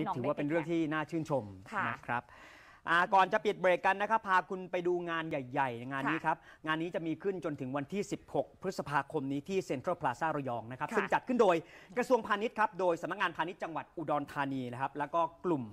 นี่ถือว่าเป็นเรื่องที่น่าชื่นชมค่ะนะครับอ่าก่อนจะปิดเบรกกันนะครับ พาคุณไปดูงานใหญ่ๆ งานนี้ค่ะครับ งานนี้จะมีขึ้นจนถึงวันที่ 16 พฤษภาคมนี้ที่เซ็นทรัลพลาซาระยองนะครับค่ะซึ่งจัดขึ้นโดยกระทรวงพาณิชย์ครับ โดยสำนักงานพาณิชย์จังหวัดอุดรธานีนะครับ แล้วก็กลุ่ม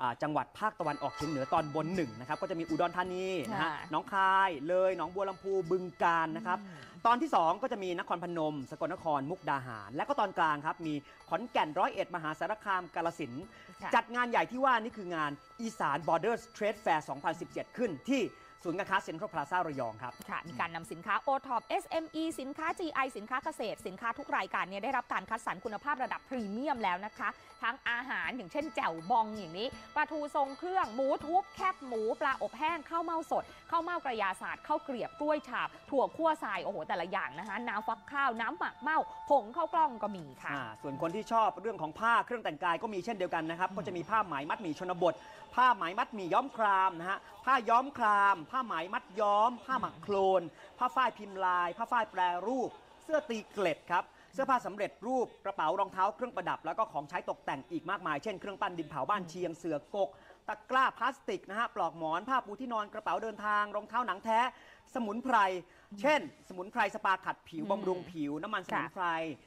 อ่าจังหวัดภาคตะวันออกเฉียงเหนือตอนบนหนึ่งนะครับ ก็จะมีอุดรธานีนะฮะค่ะหน้องคาย เลย หนองบัวลำพู บึงกาฬนะครับ ตอนที่ 2 ก็จะมีนครพนม สกลนครมุกดาหาร และก็ตอนกลางครับ มีขอนแก่นร้อยเอ็ดมหาสารคามกาลสินธุ์ค่ะ จัดงานใหญ่ที่ว่านี่คืองานอีสาน Borders Trade Fair 2017 ขึ้นที่ศูนย์การค้าเซ็นทรัลพลาซาระยองครับ ค่ะมีการนำสินค้า o t o p SME สินค้า GI สินค้าเกษตร สินค้าทุกรายการเนี่ยได้รับการคัดสรรคุณภาพระดับพรีเมียมแล้วนะคะ ทั้งอาหารอย่างเช่นแจ่วบองอย่างนี้ปลาทูทรงเครื่อง หมูทุบแคบหมู ปลาอบแห้งข้าวเม่าสดข้าวเม่ากระยาศาสตร์ข้าวเกลียบกล้วยฉาบ ถั่วคั่วทรายโอ้โหแต่ละอย่างนะคะน้ำฟักข้าวน้ำหมักเม่าผงข้าวกล้องก็มีค่ะ อ่าส่วนคนที่ชอบเรื่องของผ้าเครื่องแต่งกายก็มีเช่นเดียวกันนะครับ ก็จะมีผ้าไหมมัดหมี่ชนบท ผ้าไหมมัดหมี่ย้อมครามนะฮะผ้าย้อมคราม ผ้าไหมมัดย้อม ผ้าหมักโคลน ผ้าฝ้ายพิมพ์ลาย ผ้าฝ้ายแปรรูป เสื้อตีเกล็ดครับเสื้อผ้าสำเร็จรูปกระเป๋ารองเท้าเครื่องประดับ แล้วก็ของใช้ตกแต่งอีกมากมายเช่นเครื่องปั้นดินเผาบ้านเชียงเสือกก ตะกร้าพลาสติกนะฮะปลอกหมอนผ้าปูที่นอนกระเป๋าเดินทางรองเท้าหนังแท้ สมุนไพร เช่น สมุนไพรสปาขัดผิวอืมบำรุงผิว น้ำมันสมุนค่ะไพร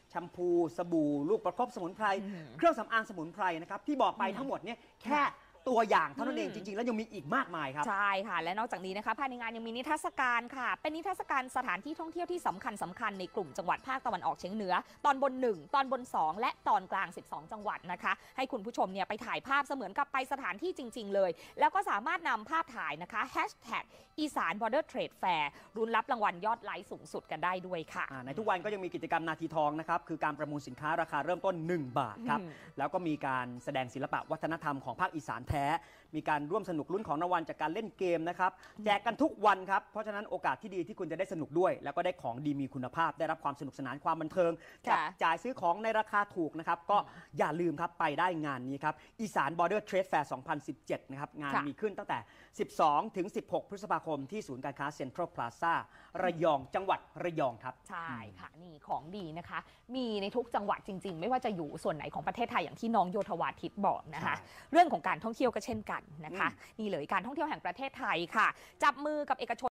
แชมพู สบู่ ลูกประคบสมุนไพรอืมเครื่องสำอางสมุนไพรนะครับที่บอกไปอืมทั้งหมดเนี่ยแค่ ตัวอย่างเท่านั้นเองอืมจริง ๆ แล้วยังมีอีกมากมายครับ ใช่ค่ะ และนอกจากนี้นะคะภายในงานยังมีนิทรรศการค่ะ เป็นนิทรรศการสถานที่ท่องเที่ยวที่สำคัญสำคัญในกลุ่มจังหวัดภาคตะวันออกเฉียงเหนือ ตอนบน 1 ตอนบน 2 และตอนกลาง 12 จังหวัดนะคะ ให้คุณผู้ชมเนี่ยไปถ่ายภาพเสมือนกับไปสถานที่จริง ๆ เลย แล้วก็สามารถนำภาพถ่ายนะคะ hashtag อีสาน border trade fair รุนรับรางวัลยอดไลค์สูงสุดกันได้ด้วยค่ะอ่าในทุกวันก็ยังมีกิจกรรมนาทีทองนะครับคือการประมูลสินค้าราคาเริ่มต้น 1 บาทครับอืมแล้วก็มีการแสดงศิลปะวัฒนธรรมของภาคอีสานแท้มีการร่วมสนุกลุ้นของรางวัลจากการเล่นเกมนะครับ แจกกันทุกวันครับ เพราะฉะนั้นโอกาสที่ดีที่คุณจะได้สนุกด้วย แล้วก็ได้ของดีมีคุณภาพ ได้รับความสนุกสนานความบันเทิงค่ะจับจ่ายซื้อของในราคาถูกนะครับ ก็อย่าลืมครับไปได้งานนี้ครับอีสาน Border Trade Fair 2017 นะครับ งานค่ะมีขึ้นตั้งแต่ 12 ถึง 16 พฤษภาคมที่ศูนย์การค้าเซ็นทรัลพลาซาระยองจังหวัดระยองครับ ใช่ค่ะนี่ของดีนะคะ มีในทุกจังหวัดจริง ๆ ไม่ว่าจะอยู่ส่วนไหนของประเทศไทยอย่างที่น้องโยธวาทิตบอกนะคะใช่เรื่องของการท่องเที่ยวก็เช่นกันนะคะอืมนี่เลยการท่องเที่ยวแห่งประเทศไทยค่ะ จับมือกับเอกชน